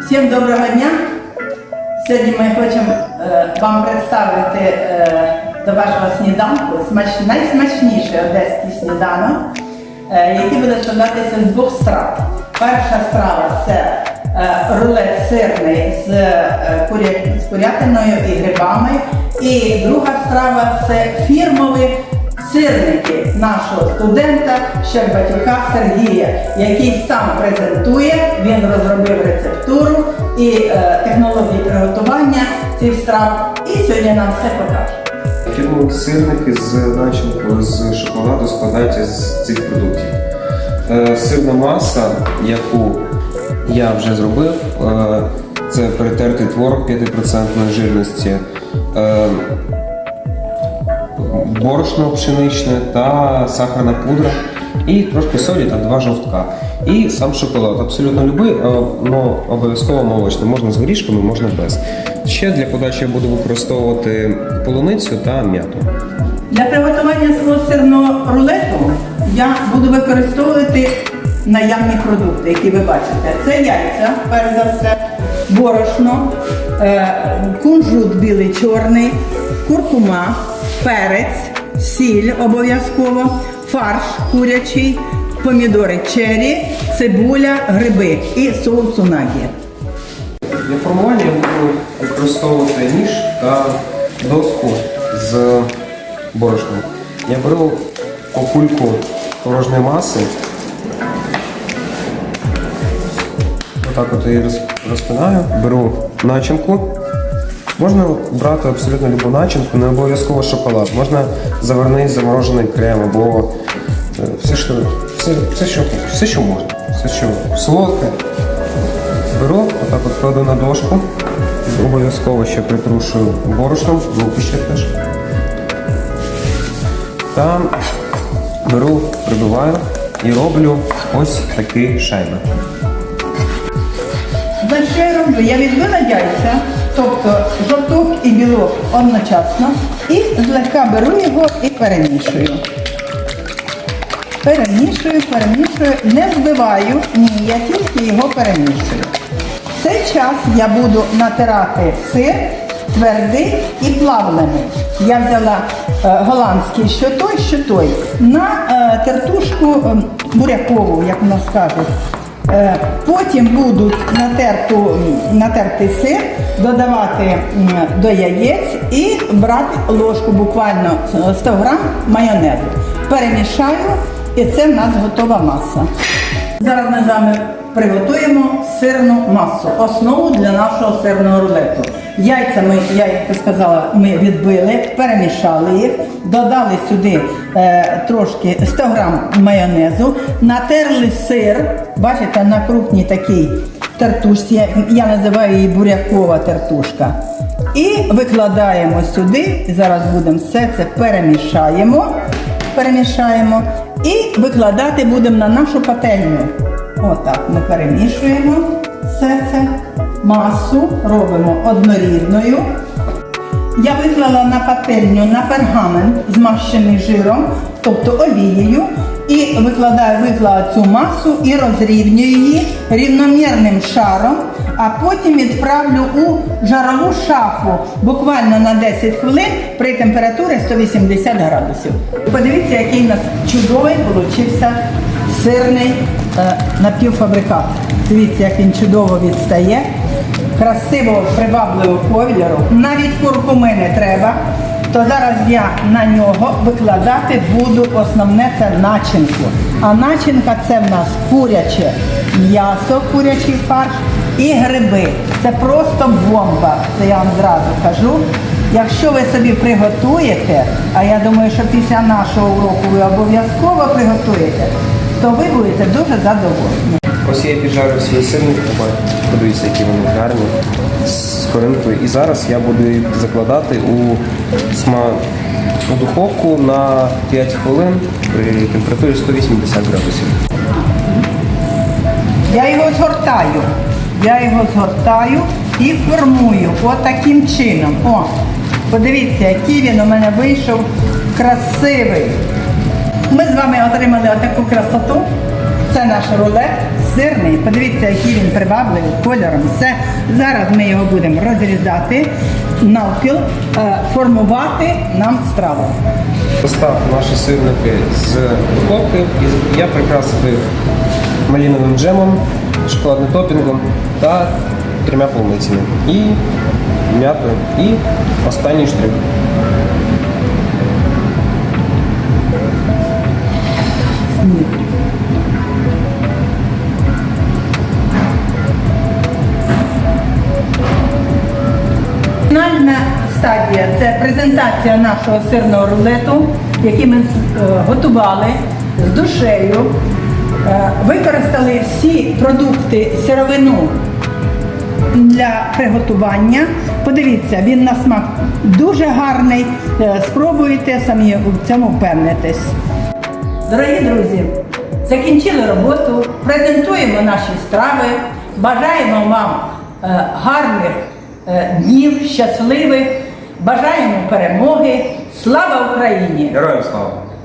Всім доброго дня! Сьогодні ми хочемо е, вам представити е, до вашого сніданку смач... найсмачніший одеський сніданок, е, який буде складатися з двох страв. Перша страва це е, рулет сирний з, е, куря... з курятиною і грибами. І друга страва це фірмовий сирники нашого студента Щербатюка Сергія, який сам презентує, він розробив рецептуру і е, технології приготування цих страв. І сьогодні нам все покаже. Фірмові сирники з начинкою з шоколаду складаються з цих продуктів. Е, Сирна маса, яку я вже зробив, е, це перетертий творог 5% жирності, е, борошно пшеничне та сахарна пудра, і трошки солі та два жовтка. І сам шоколад. Абсолютно любий, але обов'язково молочний. Можна з горішками, можна без. Ще для подачі я буду використовувати полуницю та м'яту. Для приготування свого сирного рулету я буду використовувати наявні продукти, які ви бачите. Це яйця, перш за все, борошно, е, кунжут білий чорний, куркума, перець, сіль обов'язково, фарш курячий, помідори чері, цибуля, гриби і соус унагі. Для формування я буду використовувати ніж та доску з борошном. Я беру по кульку порожньої маси. Отак от її розпинаю, беру начинку. Можна брати абсолютно любу начинку, не обов'язково шоколад. Можна заварний заморожений крем або е, все, що, все, все, що, все, що можна. Все, що солодке. Беру, отак от кладу на дошку. Обов'язково ще притрушую борошном, руки ще теж. Та беру, прибиваю і роблю ось такі шайби. Що я роблю? Я відбила яйця, тобто жовток і білок одночасно, і злегка беру його і перемішую. Перемішую, перемішую, не збиваю, ні, я тільки його перемішую. В цей час я буду натирати сир твердий і плавлений. Я взяла е, голландський, що той, що той, на е, тертушку е, бурякову, як у нас кажуть. Е, Потім будуть натерту, натертий сир додавати до яєць і брати ложку буквально 100 грам майонезу. Перемішаю і це в нас готова маса. Зараз ми з вами приготуємо сирну масу, основу для нашого сирного рулету. Яйця ми, я як сказала, ми відбили, перемішали їх, додали сюди е, трошки 100 грам майонезу, натерли сир, бачите, на крупній такій тертушці, я, я називаю її бурякова тертушка. І викладаємо сюди, зараз будемо все це перемішаємо, перемішаємо і викладати будемо на нашу пательню. Отак ми перемішуємо все це, масу робимо однорідною. Я виклала на пательню на пергамент, змащений жиром, тобто олією, і викладаю виклала цю масу і розрівнюю її рівномірним шаром, а потім відправлю у жарову шафу буквально на 10 хвилин при температурі 180 градусів. Подивіться, який у нас чудовий получився сирний е, напівфабрикат. Дивіться, як він чудово відстає красивого привабливого кольору, навіть куркуми не треба, то зараз я на нього викладати буду основне це начинку. А начинка це в нас куряче м'ясо, курячий фарш і гриби. Це просто бомба, це я вам зразу кажу. Якщо ви собі приготуєте, а я думаю, що після нашого уроку ви обов'язково приготуєте, то ви будете дуже задоволені. Ось я піджарив свій сирник, подивіться, які вони гарні з коринкою. І зараз я буду їх закладати у, сма... у духовку на 5 хвилин при температурі 180 градусів. Я його згортаю. Я його згортаю і формую отаким чином. О, подивіться, який він у мене вийшов красивий. Ми з вами отримали отаку красоту. Це наш рулет сирний. Подивіться, який він привабливий кольором. Все. Зараз ми його будемо розрізати навпіл, е, формувати нам страву. Достав наші сирники з духовки і я прикрасив їх маліновим джемом, шоколадним топінгом та трьома полуницями. І м'ятою. І останній штрих. Це презентація нашого сирного рулету, який ми е, готували з душею. Е, Використали всі продукти сировину для приготування. Подивіться, він на смак дуже гарний. Е, Спробуйте самі в цьому впевнитись. Дорогі друзі, закінчили роботу, презентуємо наші страви, бажаємо вам гарних днів, щасливих, бажаємо перемоги. Слава Україні! Героям слава!